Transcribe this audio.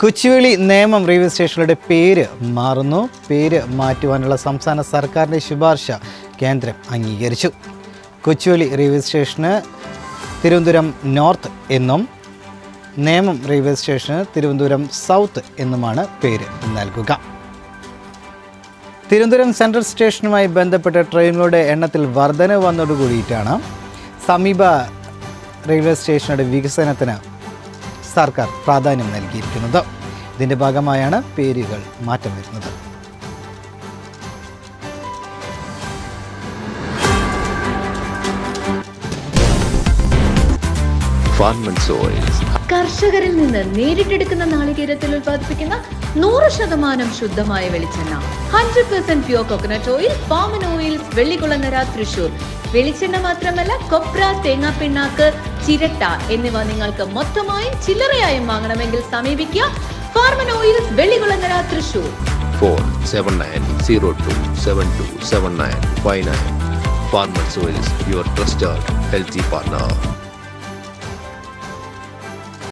Kochuveli Nemom railway സ്റ്റേഷനുകളുടെ പേര് മാറുന്നു. പേര് മാറ്റുവാനുള്ള സംസ്ഥാന സർക്കാരിന്റെ ശുപാർശ കേന്ദ്രം അംഗീകരിച്ചു. കൊച്ചുവേളി റെയിൽവേ സ്റ്റേഷന് തിരുവനന്തപുരം നോർത്ത് എന്നും നേമം റെയിൽവേ സ്റ്റേഷന് തിരുവനന്തപുരം സൗത്ത് എന്നുമാണ് പേര് നൽകുക. തിരുവനന്തപുരം സെൻട്രൽ സ്റ്റേഷനുമായി ബന്ധപ്പെട്ട ട്രെയിനുകളുടെ എണ്ണത്തിൽ വർധന വന്നതോടുകൂടിയിട്ടാണ് സമീപ റെയിൽവേ സ്റ്റേഷനുടെ വികസനത്തിന് സർക്കാർ പ്രാധാന്യം നൽകിയിരിക്കുന്നത്. ഇതിന്റെ ഭാഗമായാണ് പേരുകൾ മാറ്റം വരുന്നത്. കർഷകരിൽ നിന്ന് നേരിട്ടെടുക്കുന്ന നാളികേരത്തിൽ ഉൽപ്പാദിപ്പിക്കുന്ന നൂറ് ശതമാനം ശുദ്ധമായ വെളിച്ചെണ്ണ. Hundred percent pure coconut oil പാമൻ oil Vellikulangara Thrissur. വെളിച്ചെണ്ണ മാത്രമല്ല കൊപ്ര തേങ്ങാ പിണ്ണാക്ക് ചിരട്ട എന്നിവ നിങ്ങൾക്ക് മൊത്തമായും ചില്ലറയായും വാങ്ങണമെങ്കിൽ സമീപിക്കുക Farmers Oils Vellikulangara Thrissur 47902727959. Farmers Oils, your trusted healthy partner.